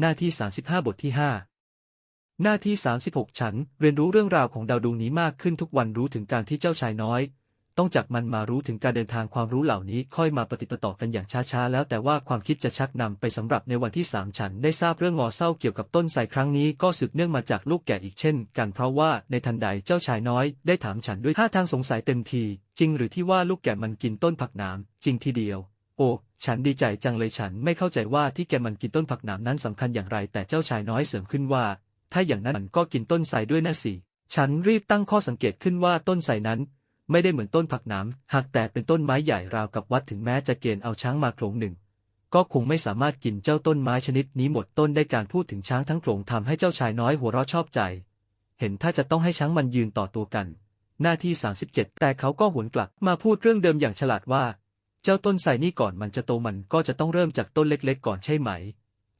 หน้าที่ 35 บทที่ 5 หน้าที่ 36 ฉันเรียนรู้เรื่องราวของดาวดวงนี้มากขึ้นทุกวันรู้ถึงการที่เจ้าชายน้อย ต้องจากมันมารู้ถึงการเดินทางความรู้เหล่านี้ค่อยมาปฏิปต่อกันอย่างช้าๆ แล้วแต่ว่าความคิดจะชักนำไปสำหรับในวันที่ 3 ฉันได้ทราบเรื่องงอเศร้าเกี่ยวกับต้นไทรครั้งนี้ก็สืบเนื่องมาจากลูกแก่อีกเช่น กันเพราะว่าในทันใดเจ้าชายน้อย ได้ถามฉันด้วยท่าทางสงสัยเต็มที จริงหรือที่ว่าลูกแก่มันกินต้นผักหนามจริงทีเดียว อ้ฉันดีใจจังเลยฉันไม่เข้าใจว่าที่แกมันกินต้นผักหนามนั้นสำคัญอย่างไร แต่เจ้าชายน้อยเสริมขึ้นว่า ถ้าอย่างนั้นมันก็กินต้นไทรด้วยนะสิฉันรีบตั้งข้อสังเกตขึ้นว่าต้นไทรนั้น ไม่ได้เหมือนต้นผักหนามหากแต่เป็นต้นไม้ใหญ่ราวกับวัดถึงแม้จะเกณฑ์เอาช้างมาโขลงหนึ่งก็คงไม่สามารถกินเจ้าต้นไม้ชนิดนี้หมดต้นได้การพูดถึงช้างทั้งโขลงทำให้เจ้าชายน้อยหัวเราะชอบใจ เห็นถ้าจะต้องให้ช้างมันยืนต่อตัวกัน หน้าที่ 37 แต่เขาก็หวนกลับมาพูดเรื่องเดิมอย่างฉลาดว่า เจ้าต้นไทรนี่ก่อนมันจะโตมันก็จะต้องเริ่มจากต้นเล็กๆ ก่อนใช่ไหม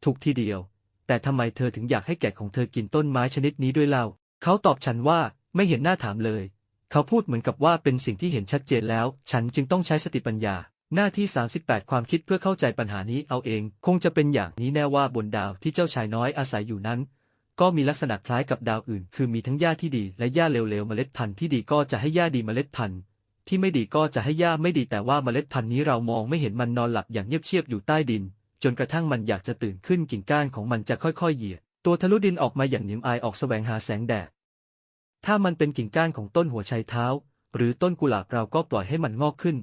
ถูกทีเดียว แต่ทำไมเธอถึงอยากให้แกะของเธอกินต้นไม้ชนิดนี้ด้วยเล่า เขาตอบฉันว่าไม่เห็นหน้าถามเลย เขาพูดเหมือนกับว่าเป็นสิ่งที่เห็นชัดเจนแล้ว ฉันจึงต้องใช้สติปัญญา หน้าที่ 38 ความคิดเพื่อเข้าใจปัญหานี้เอาเอง คงจะเป็นอย่างนี้แน่ว่าบนดาวที่เจ้าชายน้อยอาศัยอยู่นั้น ก็มีลักษณะคล้ายกับดาวอื่น คือมีทั้งหญ้าที่ดีและหญ้าเลวๆเมล็ดพันธุ์ที่ดีก็จะให้หญ้าดีเมล็ดพันธุ์ ที่ไม่ดีก็จะให้หญ้าไม่ดีแต่ว่าเมล็ดพันธุ์นี้เรามองไม่เห็นมันนอนหลับอย่างเงียบเชียบอยู่ใต้ดิน จนกระทั่งมันอยากจะตื่นขึ้นกิ่งก้านของมันจะค่อยๆเหยียดตัวทะลุดินออกมาอย่างหนิมอายออกแสวงหาแสงแดด ถ้ามันเป็นกิ่งก้านของต้นหัวไชเท้า หรือต้นกุหลาบเราก็ปล่อยให้มันงอกขึ้น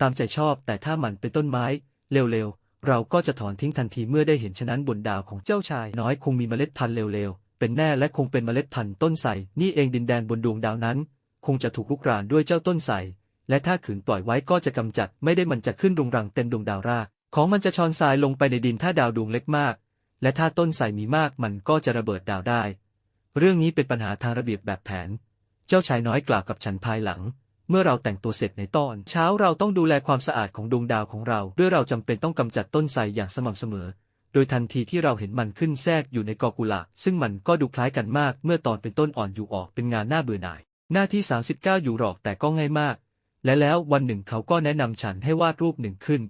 ตามใจชอบแต่ถ้ามันเป็นต้นไม้ เร็วๆ เราก็จะถอนทิ้งทันทีเมื่อได้เห็นฉะนั้นบนดาวของเจ้าชายน้อยคงมีเมล็ดพันธุ์เร็วๆ เป็นแน่และคงเป็นเมล็ดพันธุ์ต้นไทรนี่เองดินแดนบนดวงดาวนั้น คงจะถูกลุกรานด้วยเจ้าต้นไทร และถ้าขืนปล่อยไว้ก็จะกำจัดไม่ได้มันจะขึ้นรุงรังเต็มดวงดาวราก ของมันจะชอนทรายลงไปในดินถ้าดาวดวงเล็กมาก และถ้าต้นไทรมีมากมันก็จะระเบิดดาวได้ เรื่องนี้เป็นปัญหาทางระเบียบแบบแผน เจ้าชายน้อยกล่าวกับฉันภายหลัง เมื่อเราแต่งตัวเสร็จในตอน เช้าเราต้องดูแลความสะอาดของดวงดาวของเรา ด้วยเราจำเป็นต้องกำจัดต้นไทรอย่างสม่ำเสมอ โดยทันทีที่เราเห็นมันขึ้นแทรกอยู่ในกอกุหลาบซึ่งมันก็ดูคล้ายกันมาก เมื่อตอนเป็นต้นอ่อนอยู่ออกเป็นงานหน้าเบื่อหน่าย หน้าที่ 39 อยู่หรอกแต่ก็ง่ายมาก และแล้ววันหนึ่งเขาก็แนะนำฉันให้วาดรูปหนึ่งขึ้น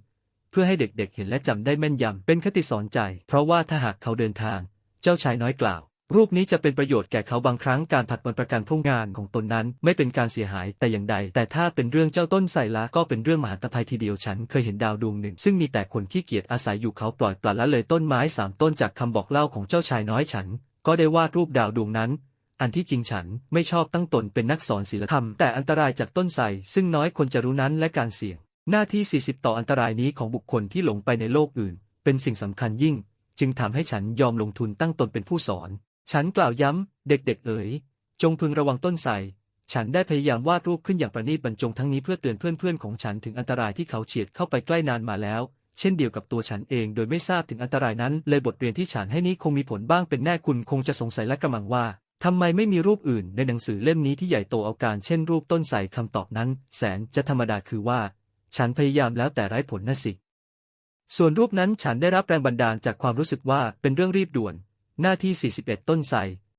เพื่อให้เด็กๆเห็นและจำได้แม่นยำเป็นคติสอนใจ เพราะว่าถ้าหากเขาเดินทาง เจ้าชายน้อยกล่าว รูปนี้จะเป็นประโยชน์แก่เขาบางครั้งการผัดวันประกันพรุ่งงานของตนนั้น ไม่เป็นการเสียหายแต่อย่างใด แต่ถ้าเป็นเรื่องเจ้าต้นไทรละก็เป็นเรื่องมหันตภัยทีเดียวฉันเคยเห็นดาวดวงหนึ่ง ซึ่งมีแต่คนขี้เกียจอาศัยอยู่เขาปล่อยปละละเลยต้นไม้สามต้นจากคำบอกเล่าของเจ้าชายน้อยฉัน ก็ได้วาดรูปดาวดวงนั้น อันที่จริงฉันไม่ชอบตั้งตนเป็นนักสอนศิลธรรม แต่อันตรายจากต้นไทรซึ่งน้อยคนจะรู้นั้นและการเสี่ยง หน้าที่ 40 ต่ออันตรายนี้ของบุคคลที่หลงไปในโลกอื่น เป็นสิ่งสำคัญยิ่ง จึงทำให้ฉันยอมลงทุนตั้งตนเป็นผู้สอน ฉันกล่าวย้ำเด็กๆเอ๋ยจงพึงระวังต้นไทรฉันได้พยายามวาดรูปขึ้นอย่างประณีตบรรจงทั้งนี้เพื่อเตือนเพื่อนๆของฉันถึงอันตรายที่เขาเฉียดเข้าไปใกล้นานมาแล้ว เช่นเดียวกับตัวฉันเองโดยไม่ทราบถึงอันตรายนั้น เลยบทเรียนที่ฉันให้นี้คงมีผลบ้างเป็นแน่คุณคงจะสงสัยและกระมังว่า ทำไมไม่มีรูปอื่นในหนังสือเล่มนี้ที่ใหญ่โตเอาการเช่นรูปต้นไทรคำตอบนั้น แสนจะธรรมดาคือว่า ฉันพยายามแล้วแต่ไร้ผลน่ะสิ ส่วนรูปนั้นฉันได้รับแรงบันดาลจากความรู้สึกว่าเป็นเรื่องรีบด่วน หน้าที่ 41 ต้นไทร